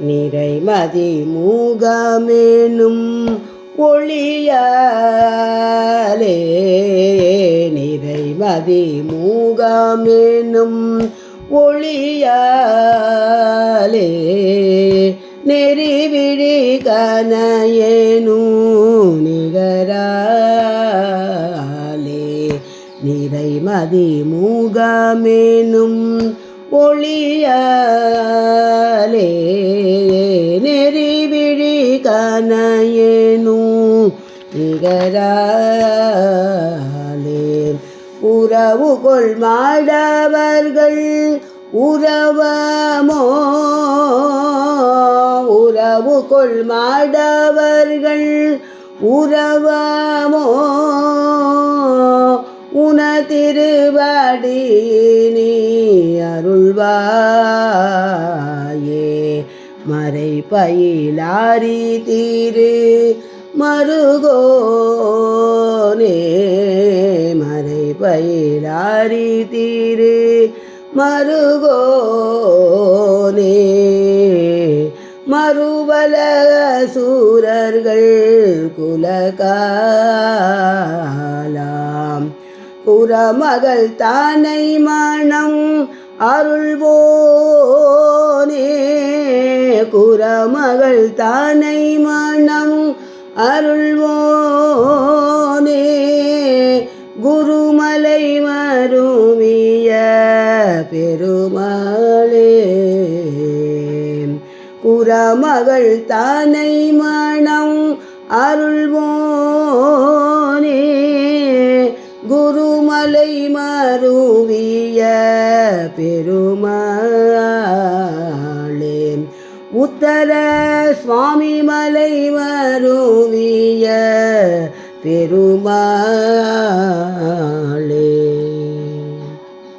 நிறைமதி மூகமேனும் ஒளியாலே நிறைமதி மூகமேனும் ஒளியாலே நெறிவிழி கனையேனு நிகராலே நிறைமதி மூகமேனும் ஒளியலே நெறிவிழி கனையேனு நிகராலே உறவு கொள் மாடவர்கள் உறவமோ? உறவு கொள் மாடவர்கள் உறவமோ? உன திருவடி பயிலாரி தீரு. மருகோனே மறை பயிலாரி தீரு. மருகோனே மறுபல சூரர்கள் குலகாலாம். புறமகள் தானை மணம் அருள்வோ மகள் தானை மனம் அருள்வோனே. குருமலை மருமிய பெருமாளே. குரமகள் தானை மனம் அருள்வோனே. குருமலை மருவிய பெருமா உத்தர சுவாமி மலை மருவிய பெருமாளே.